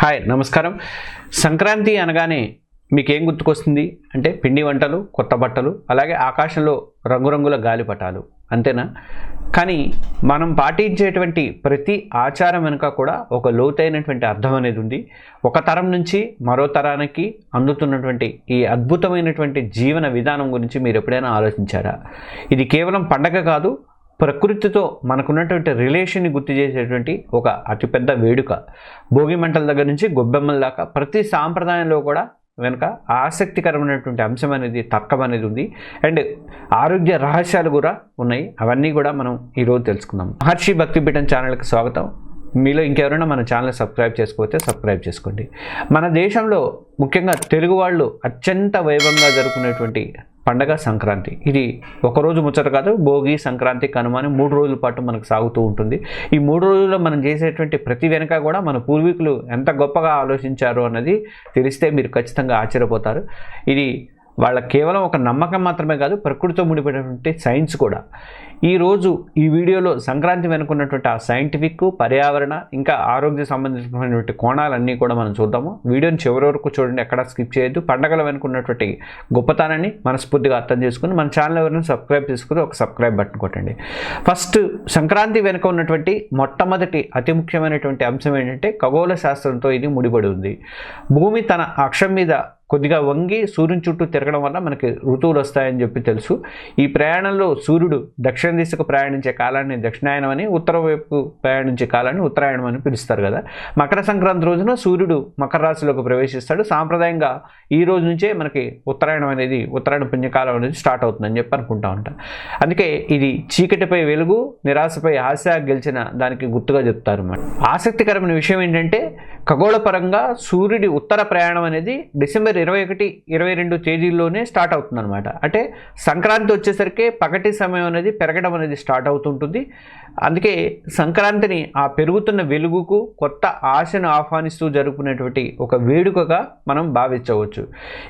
Hi నమస్కారం. సంక్రాంతి అనగానే మీకేం గుర్తుకొస్తుంది? అంటే పిండి వంటలు కొత్త బట్టలు అలాగే ఆకాశంలో రంగురంగుల గాలిపటాలు అంతేనా? కానీ మనం పాటించేటువంటి ప్రతి ఆచారం వెనుక కూడా ఒక లోతైనటువంటి అర్థం అనేది ఉంది. ఒక తరం నుంచి మరో తరానికి అందుతున్నటువంటి ఈ అద్భుతమైనటువంటి జీవన విధానం గురించి మీరు ఎప్పుడైనా ఆలోచించారా? ఇది కేవలం పండగ కాదు ప్రకృతితో మనకున్నటువంటి రిలేషన్ని గుర్తు చేసేటువంటి ఒక అతిపెద్ద వేడుక. భోగి మంటల దగ్గర నుంచి గొబ్బెమ్మల దాకా ప్రతి సాంప్రదాయంలో కూడా వెనుక ఆసక్తికరమైనటువంటి అంశం అనేది తర్కం అనేది ఉంది. అండ్ ఆరోగ్య రహస్యాలు కూడా ఉన్నాయి. అవన్నీ కూడా మనం ఈరోజు తెలుసుకుందాం. మహర్షి భక్తి పీఠం ఛానల్కి స్వాగతం. మీలో ఇంకెవరైనా మన ఛానల్ సబ్స్క్రైబ్ చేసుకోకపోతే సబ్స్క్రైబ్ చేసుకోండి. మన దేశంలో ముఖ్యంగా తెలుగు వాళ్ళు అత్యంత వైభవంగా జరుపుకునేటువంటి పండగ సంక్రాంతి. ఇది ఒకరోజు ముచ్చట కాదు భోగి సంక్రాంతి కనుమ అని మూడు రోజుల పాటు మనకు సాగుతూ ఉంటుంది. ఈ మూడు రోజుల్లో మనం చేసేటువంటి ప్రతి వెనుక కూడా మన పూర్వీకులు ఎంత గొప్పగా ఆలోచించారు అన్నది తెలిస్తే మీరు ఖచ్చితంగా ఆశ్చర్యపోతారు. ఇది వాళ్ళ కేవలం ఒక నమ్మకం మాత్రమే కాదు ప్రకృతితో ముడిపడినటువంటి సైన్స్ కూడా. ఈరోజు ఈ వీడియోలో సంక్రాంతి వెనుకున్నటువంటి ఆ సైంటిఫిక్ పర్యావరణ ఇంకా ఆరోగ్య సంబంధించినటువంటి కోణాలన్నీ కూడా మనం చూద్దాము. వీడియోని చివరి వరకు చూడండి ఎక్కడ స్కిప్ చేయొద్దు. పండగల వెనుకున్నటువంటి గొప్పతనాన్ని మనస్ఫూర్తిగా అర్థం చేసుకుని మన ఛానల్ ఎవరైనా సబ్స్క్రైబ్ చేసుకుని ఒక సబ్స్క్రైబ్ బటన్ కొట్టండి. ఫస్ట్ సంక్రాంతి వెనుక ఉన్నటువంటి మొట్టమొదటి అతి ముఖ్యమైనటువంటి అంశం ఏంటంటే ఖగోళ శాస్త్రంతో ఇది ముడిపడి ఉంది. భూమి తన అక్షం మీద కొద్దిగా వంగి సూర్యుని చుట్టూ తిరగడం వల్ల మనకి ఋతువులు వస్తాయని చెప్పి తెలుసు. ఈ ప్రయాణంలో సూర్యుడు దక్షిణ దిశకు ప్రయాణించే కాలాన్ని దక్షిణాయనం అని ఉత్తర వైపు ప్రయాణించే కాలాన్ని ఉత్తరాయణం అని పిలుస్తారు కదా. మకర సంక్రాంతి రోజున సూర్యుడు మకర రాశిలోకి ప్రవేశిస్తాడు. సాంప్రదాయంగా ఈ రోజు నుంచే మనకి ఉత్తరాయణం అనేది ఉత్తరాయణ పుణ్యకాలం అనేది స్టార్ట్ అవుతుందని చెప్పి అనుకుంటా ఉంటాం. అందుకే ఇది చీకటిపై వెలుగు నిరాశపై ఆశ గెలిచిన దానికి గుర్తుగా చెప్తారు అన్నమాట ఆసక్తికరమైన విషయం ఏంటంటే ఖగోళపరంగా సూర్యుడి ఉత్తర ప్రయాణం అనేది డిసెంబర్ ఇరవై ఒకటి ఇరవై రెండు తేదీల్లోనే స్టార్ట్ అవుతుంది అనమాట అంటే సంక్రాంతి వచ్చేసరికి పగటి సమయం అనేది పెరగడం అనేది స్టార్ట్ అవుతుంటుంది. అందుకే సంక్రాంతిని ఆ పెరుగుతున్న వెలుగుకు కొత్త ఆశను ఆహ్వానిస్తూ జరుపుకునేటువంటి ఒక వేడుకగా మనం భావించవచ్చు.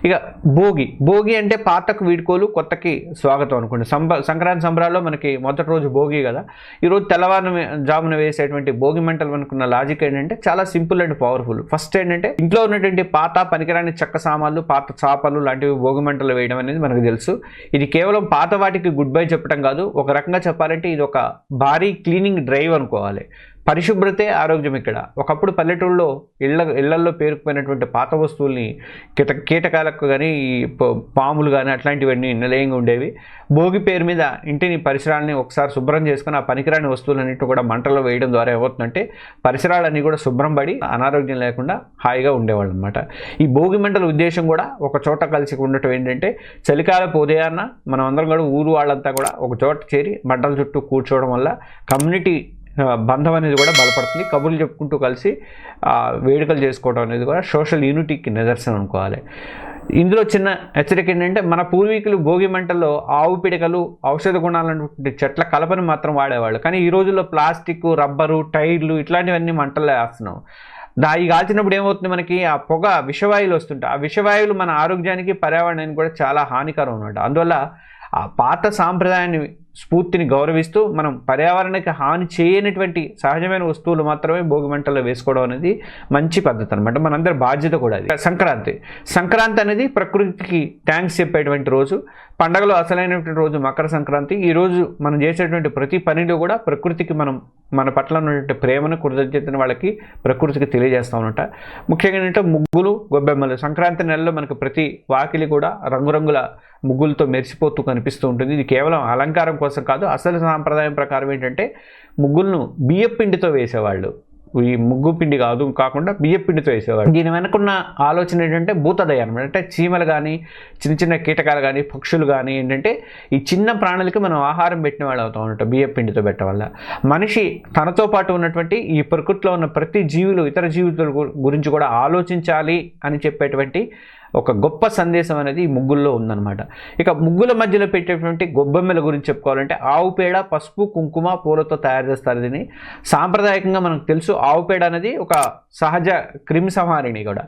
ఇక భోగి భోగి అంటే పాతకు వీడుకోలు కొత్తకి స్వాగతం అనుకోండి. సంబ సంక్రాంతి సంబరాల్లో మనకి మొదటి రోజు భోగి కదా. ఈరోజు తెల్లవారు జామున వేసేటువంటి భోగి మంటలు అనుకున్న లాజిక్ ఏంటంటే చాలా సింపుల్ అండ్ పవర్ఫుల్ ఫస్ట్ ఏంటంటే ఇంట్లో ఉన్నటువంటి పాత పనికిరాని చెక్క సామాన్లు పాత చాపలు లాంటివి భోగి మంటలు వేయడం అనేది మనకు తెలుసు. ఇది కేవలం పాత వాటికి గుడ్ బై చెప్పడం కాదు. ఒక రకంగా చెప్పాలంటే ఇది ఒక భారీ క్లీనింగ్ డ్రైవ్ అనుకోవాలి. పరిశుభ్రతే ఆరోగ్యం ఇక్కడ. ఒకప్పుడు పల్లెటూళ్ళలో ఇళ్ళ ఇళ్ళల్లో పేరుకుపోయినటువంటి పాత వస్తువుల్ని కీట కీటకాలకు కానీ ఈ పాములు కానీ అట్లాంటివన్నీ నిలయంగా ఉండేవి. భోగి పేరు మీద ఇంటిని పరిసరాలని ఒకసారి శుభ్రం చేసుకుని ఆ పనికిరాని వస్తువులన్నింటినీ కూడా మంటలో వేయడం ద్వారా ఏమవుతుందంటే పరిసరాలన్నీ కూడా శుభ్రం పడి అనారోగ్యం లేకుండా హాయిగా ఉండేవాళ్ళు అనమాట ఈ భోగి మంటల ఉద్దేశం కూడా ఒక చోట కలిసి ఉండటం ఏంటంటే చలికాలపు ఉదయాన్న మనం అందరం కూడా ఊరు వాళ్ళంతా కూడా ఒక చోట చేరి మంటల చుట్టూ కూర్చోవడం వల్ల కమ్యూనిటీ బంధం అనేది కూడా బలపడుతుంది. కబుర్లు చెప్పుకుంటూ కలిసి వేడుకలు చేసుకోవడం అనేది కూడా సోషల్ యూనిటీకి నిదర్శనం అనుకోవాలి. ఇందులో చిన్న హెచ్చరిక ఏంటంటే మన పూర్వీకులు భోగి మంటల్లో ఆవు పిడకలు ఔషధ గుణాలన్నటువంటి చెట్ల కలపని మాత్రం వాడేవాళ్ళు. కానీ ఈ రోజుల్లో ప్లాస్టిక్ రబ్బరు టైర్లు ఇట్లాంటివన్నీ మంటల్లో వేస్తున్నాం. దా ఈ కాల్చినప్పుడు ఏమవుతుంది మనకి? ఆ పొగ విషవాయువులు వస్తుంటాయి. ఆ విషవాయువులు మన ఆరోగ్యానికి పర్యావరణానికి కూడా చాలా హానికరం అన్నమాట. అందువల్ల ఆ పాత సాంప్రదాయాన్ని స్ఫూర్తిని గౌరవిస్తూ మనం పర్యావరణానికి హాని చేయనటువంటి సహజమైన వస్తువులు మాత్రమే భోగి మంటల్లో వేసుకోవడం అనేది మంచి పద్ధతి అనమాట మనందరి బాధ్యత కూడా అది. సంక్రాంతి. సంక్రాంతి అనేది ప్రకృతికి థ్యాంక్స్ చెప్పేటువంటి రోజు. పండగలో అసలైనటువంటి రోజు మకర సంక్రాంతి. ఈ రోజు మనం చేసేటువంటి ప్రతి పనిలో కూడా ప్రకృతికి మనం మన పట్ల ఉన్నటువంటి ప్రేమను కృతజ్ఞతను వాళ్ళకి ప్రకృతికి తెలియజేస్తూ ఉన్నట. ముఖ్యంగా ఏంటంటే ముగ్గులు గొబ్బెమ్మలు. సంక్రాంతి నెలలో మనకు ప్రతి వాకిలి కూడా రంగురంగుల ముగ్గులతో మెరిసిపోతూ కనిపిస్తూ ఉంటుంది. ఇది కేవలం అలంకారం కోసం కాదు అసలు సాంప్రదాయం ప్రకారం ఏంటంటే ముగ్గులను బియ్యపిండితో వేసేవాళ్ళు. ఈ ముగ్గు పిండి కాదు కాకుండా బియ్య పిండితో వేసేవాళ్ళు. దీని వెనుకున్న ఆలోచన ఏంటంటే భూతదయ అనమాట అంటే చీమలు కానీ చిన్న చిన్న కీటకాలు కానీ పక్షులు కానీ ఏంటంటే ఈ చిన్న ప్రాణులకి మనం ఆహారం పెట్టిన వాళ్ళు అవుతాం అనమాట బియ్య పిండితో పెట్టడం వల్ల. మనిషి తనతో పాటు ఉన్నటువంటి ఈ ప్రకృతిలో ఉన్న ప్రతి జీవులు ఇతర జీవితుల గురించి కూడా ఆలోచించాలి అని చెప్పేటువంటి ఒక గొప్ప సందేశం అనేది ఈ ముగ్గుల్లో ఉందన్నమాట. ఇక ముగ్గుల మధ్యలో పెట్టేటువంటి గొబ్బెమ్మల గురించి చెప్పుకోవాలంటే ఆవు పేడ పసుపు కుంకుమ పూలతో తయారు చేస్తారు దీన్ని. సాంప్రదాయకంగా మనకు తెలుసు ఆవు పేడ అనేది ఒక సహజ క్రిమి సంహారిణి కూడా.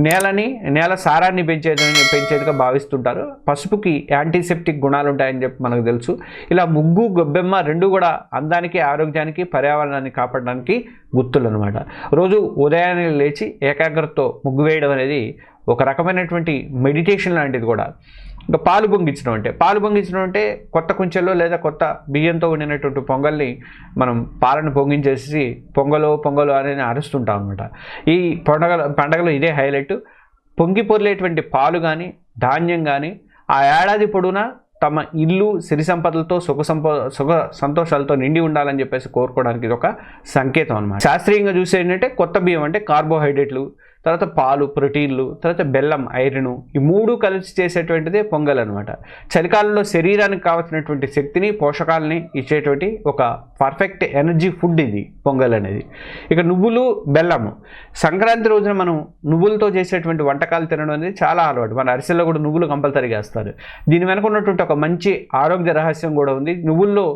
నేలని నేల సారాన్ని పెంచేది పెంచేదిగా భావిస్తుంటారు. పసుపుకి యాంటీసెప్టిక్ గుణాలు ఉంటాయని చెప్పి మనకు తెలుసు. ఇలా ముగ్గు గొబ్బెమ్మ రెండు కూడా అందానికి ఆరోగ్యానికి పర్యావరణాన్ని కాపాడడానికి గుర్తులు అనమాట రోజు ఉదయాన్నే లేచి ఏకాగ్రతతో ముగ్గు వేయడం అనేది ఒక రకమైనటువంటి మెడిటేషన్ లాంటిది కూడా. ఇంకా పాలు పొంగించడం అంటే పాలు పొంగించడం అంటే కొత్త కుంచెల్లో లేదా కొత్త బియ్యంతో వండినటువంటి పొంగల్ని మనం పాలను పొంగించేసి పొంగలో పొంగలు అనేది అరుస్తుంటాం అనమాట ఈ పండగ పండగలో ఇదే హైలైట్ పొంగి పొర్లేటువంటి పాలు కానీ ధాన్యం కానీ ఆ ఏడాది పొడవునా తమ ఇల్లు సిరి సంపదలతో సుఖ సంప సుఖ సంతోషాలతో నిండి ఉండాలని చెప్పేసి కోరుకోవడానికి ఇది ఒక సంకేతం అనమాట శాస్త్రీయంగా చూసే ఏంటంటే కొత్త బియ్యం అంటే కార్బోహైడ్రేట్లు తర్వాత పాలు ప్రోటీన్లు తర్వాత బెల్లం ఐరన్ ఈ మూడు కలిసి చేసేటువంటిదే పొంగల్ అనమాట చలికాలంలో శరీరానికి కావాల్సినటువంటి శక్తిని పోషకాలని ఇచ్చేటువంటి ఒక పర్ఫెక్ట్ ఎనర్జీ ఫుడ్ ఇది పొంగల్ అనేది. ఇక నువ్వులు బెల్లము. సంక్రాంతి రోజున మనం నువ్వులతో చేసేటువంటి వంటకాలు తినడం అనేది చాలా అలవాటు. మన అరిసెల్లో కూడా నువ్వులు కంపల్సరీగా వేస్తారు. దీని వెనక ఉన్నటువంటి ఒక మంచి ఆరోగ్య రహస్యం కూడా ఉంది. నువ్వుల్లో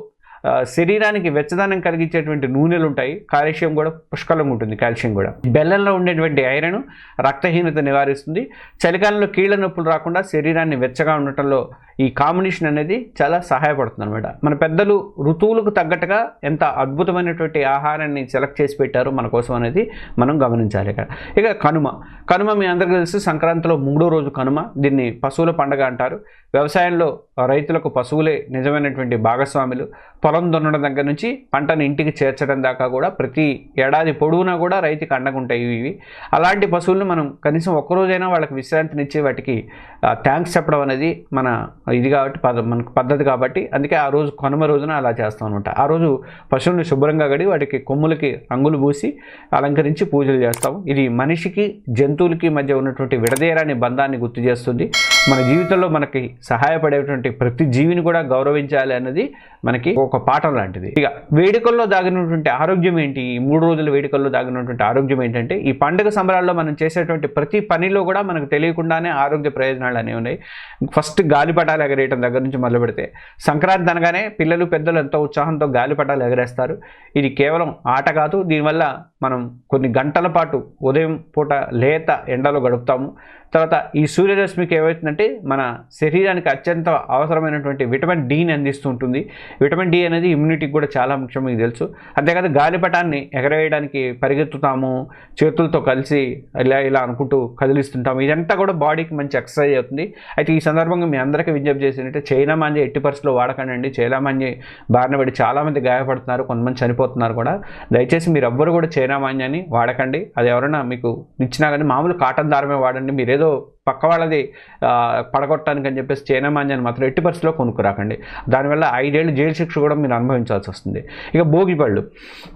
శరీరానికి వెచ్చదనం కలిగించేటువంటి నూనెలు ఉంటాయి కాల్షియం కూడా పుష్కలంగా ఉంటుంది కాల్షియం కూడా. బెల్లంలో ఉండేటువంటి ఐరన్ రక్తహీనత నివారిస్తుంది. చలికాలంలో కీళ్ళ నొప్పులు రాకుండా శరీరాన్ని వెచ్చగా ఉండటంలో ఈ కాంబినేషన్ అనేది చాలా సహాయపడుతుంది అనమాట మన పెద్దలు ఋతువులకు తగ్గట్టుగా ఎంత అద్భుతమైనటువంటి ఆహారాన్ని సెలెక్ట్ చేసి పెట్టారో మన కోసం అనేది మనం గమనించాలి ఇక్కడ. ఇక కనుమ. కనుమ మీ అందరికీ తెలుసు సంక్రాంతిలో మూడో రోజు కనుమ. దీన్ని పశువుల పండగ అంటారు. వ్యవసాయంలో రైతులకు పశువులే నిజమైనటువంటి భాగస్వాములు. పొలం దున్నడం దగ్గర నుంచి పంటను ఇంటికి చేర్చడం దాకా కూడా ప్రతి ఏడాది పొడవునా కూడా రైతుకి అండగుంటాయి ఇవి అలాంటి పశువులను మనం కనీసం ఒక్కరోజైనా వాళ్ళకి విశ్రాంతినిచ్చి వాటికి థ్యాంక్స్ చెప్పడం అనేది మన ఇది కాబట్టి పద మనకు పద్ధతి కాబట్టి అందుకే ఆ రోజు కనుమ రోజున అలా చేస్తాం అనమాట ఆ రోజు పశువుల్ని శుభ్రంగా గడి వాటికి కొమ్ములకి రంగులు పూసి అలంకరించి పూజలు చేస్తాము. ఇది మనిషికి జంతువులకి మధ్య ఉన్నటువంటి విడదీయరాని బంధాన్ని గుర్తు చేస్తుంది. మన జీవితంలో మనకి సహాయపడేటువంటి ప్రతి జీవిని కూడా గౌరవించాలి అన్నది మనకి ఒక పాఠం లాంటిది. ఇక వేడుకల్లో దాగినటువంటి ఆరోగ్యం ఏంటి? ఈ మూడు రోజుల వేడుకల్లో దాగినటువంటి ఆరోగ్యం ఏంటంటే ఈ పండుగ సంబరాల్లో మనం చేసేటువంటి ప్రతి పనిలో కూడా మనకు తెలియకుండానే ఆరోగ్య ప్రయోజనాలు అనేవి ఉన్నాయి. ఫస్ట్ గాలిపటాలు ఎగరేయటం దగ్గర నుంచి మొదలు పెడితే సంక్రాంతి అనగానే పిల్లలు పెద్దలు ఎంతో ఉత్సాహంతో గాలిపటాలు ఎగరేస్తారు. ఇది కేవలం ఆట కాదు దీనివల్ల మనం కొన్ని గంటల పాటు ఉదయం పూట లేత ఎండలో గడుపుతాము. తర్వాత ఈ సూర్యరశ్మికి ఏమవుతుందంటే మన శరీరానికి అత్యంత అవసరమైనటువంటి విటమిన్ డీని అందిస్తూ ఉంటుంది. విటమిన్ డి అనేది ఇమ్యూనిటీకి కూడా చాలా ముఖ్యం మీకు తెలుసు. అంతేకాదు గాలిపటాన్ని ఎగరేయడానికి పరిగెత్తుతాము. చేతులతో కలిసి ఇలా ఇలా అనుకుంటూ కదిలిస్తుంటాము. ఇదంతా కూడా బాడీకి మంచి ఎక్సర్సైజ్ అవుతుంది. అయితే ఈ సందర్భంగా మీ అందరికీ విజ్ఞప్తి చేసినట్టే చైనా మాంజీ ఎట్టి పరిస్థితుల్లో వాడకండి చైనా మాంజీ బారిన పడి చాలామంది గాయపడుతున్నారు. కొంతమంది చనిపోతున్నారు కూడా. దయచేసి మీరు ఎవ్వరు కూడా చైనా మాన్యాన్ని వాడకండి. అది ఎవరైనా మీకు ఇచ్చినా కానీ మామూలు కాటన్ దారమే వాడండి. మీరేదో పక్క వాళ్ళది పడగొట్టడానికి అని చెప్పేసి చైనా మాంజాన్ని మాత్రం ఎట్టి పరిస్థితిలో కొనుక్కురాకండి. దానివల్ల ఐదేళ్ళు జైలు శిక్ష కూడా మీరు అనుభవించాల్సి వస్తుంది. ఇక భోగిపళ్ళు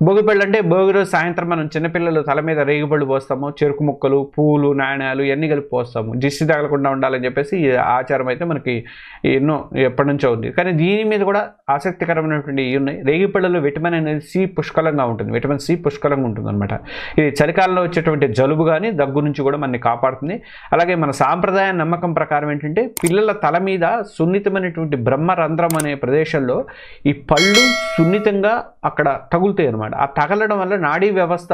భోగిపళ్ళు అంటే భోగి రోజు సాయంత్రం మనం చిన్నపిల్లలు తల మీద రేగిపళ్ళు పోస్తాము చెరుకు ముక్కలు పూలు నాణ్యాలు ఇవన్నీ కలిపి పోస్తాము. దిష్టి తగలకుండా ఉండాలని చెప్పేసి ఈ ఆచారం అయితే మనకి ఎన్నో ఎప్పటి నుంచో ఉంది. కానీ దీని మీద కూడా ఆసక్తికరమైనటువంటి ఇవి ఉన్నాయి. రేగిపళ్ళలో విటమిన్ అనేది సి పుష్కలంగా ఉంటుంది. విటమిన్ సి పుష్కలంగా ఉంటుంది అనమాట ఇది చలికాలంలో వచ్చేటువంటి జలుబు కానీ దగ్గు నుంచి కూడా మనని కాపాడుతుంది. అలాగే మన సాంప్రదాయ నమ్మకం ప్రకారం ఏంటంటే పిల్లల తల మీద సున్నితమైనటువంటి బ్రహ్మరంధ్రం అనే ప్రదేశంలో ఈ పళ్ళు సున్నితంగా అక్కడ తగులుతాయి అనమాట ఆ తగలడం వల్ల నాడీ వ్యవస్థ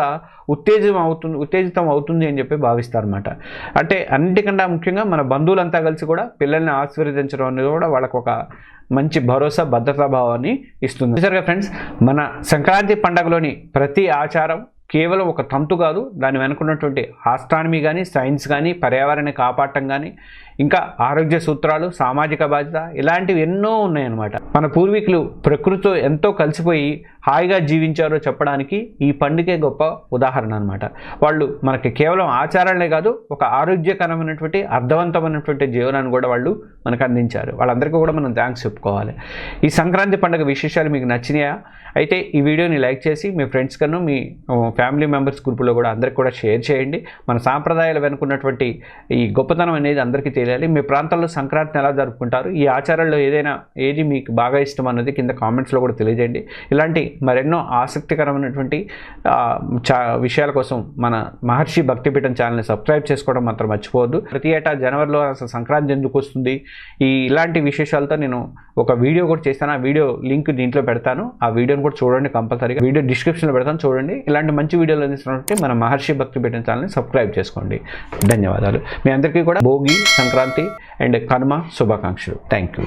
ఉత్తేజం అవుతుంది ఉత్తేజితం అవుతుంది అని చెప్పి భావిస్తారనమాట అంటే అన్నిటికన్నా ముఖ్యంగా మన బంధువులంతా కలిసి కూడా పిల్లల్ని ఆశీర్వదించడం అనేది కూడా వాళ్ళకు ఒక మంచి భరోసా భద్రతా భావాన్ని ఇస్తుంది. సరిగా ఫ్రెండ్స్ మన సంక్రాంతి పండగలోని ప్రతి ఆచారం కేవలం ఒక తంతు కాదు దాని వెనుకున్నటువంటి ఆస్ట్రానమీ కానీ సైన్స్ కానీ పర్యావరణాన్ని కాపాడటం కానీ ఇంకా ఆరోగ్య సూత్రాలు సామాజిక బాధ్యత ఇలాంటివి ఎన్నో ఉన్నాయన్నమాట. మన పూర్వీకులు ప్రకృతితో ఎంతో కలిసిపోయి హాయిగా జీవించారో చెప్పడానికి ఈ పండుగే గొప్ప ఉదాహరణ అనమాట వాళ్ళు మనకి కేవలం ఆచారాలే కాదు ఒక ఆరోగ్యకరమైనటువంటి అర్థవంతమైనటువంటి జీవనాన్ని కూడా వాళ్ళు మనకు అందించారు. వాళ్ళందరికీ కూడా మనం థ్యాంక్స్ చెప్పుకోవాలి. ఈ సంక్రాంతి పండుగ విశేషాలు మీకు నచ్చినాయా? అయితే ఈ వీడియోని లైక్ చేసి మీ ఫ్రెండ్స్ కన్నా మీ ఫ్యామిలీ మెంబర్స్ గ్రూపులో కూడా అందరికి కూడా షేర్ చేయండి. మన సాంప్రదాయాలు వెనుకున్నటువంటి ఈ గొప్పతనం అనేది అందరికీ తెలియాలి. మీ ప్రాంతాల్లో సంక్రాంతిని ఎలా జరుపుకుంటారు? ఈ ఆచారాల్లో ఏదైనా ఏది మీకు బాగా ఇష్టం అన్నది కింద కామెంట్స్లో కూడా తెలియజేయండి. ఇలాంటి మరెన్నో ఆసక్తికరమైనటువంటి చా విషయాల కోసం మన మహర్షి భక్తిపీఠం ఛానల్ని సబ్స్క్రైబ్ చేసుకోవడం మాత్రం మర్చిపోవద్దు. ప్రతి ఏటా జనవరిలో అసలు సంక్రాంతి ఎందుకు వస్తుంది? ఈ ఇలాంటి విశేషాలతో నేను ఒక వీడియో కూడా చేస్తాను. ఆ వీడియో లింక్ దీంట్లో పెడతాను. ఆ వీడియోని కూడా చూడండి కంపల్సరీగా. వీడియో డిస్క్రిప్షన్లో పెడతాను. చూడండి. ఇలాంటి మంచి వీడియోలు అందిస్తున్నట్టు మన మహర్షి భక్తిపీఠం ఛానల్ని సబ్స్క్రైబ్ చేసుకోండి. ధన్యవాదాలు. మీ అందరికీ కూడా భోగి సంక్రాంతి అండ్ కనుమ శుభాకాంక్షలు. Thank you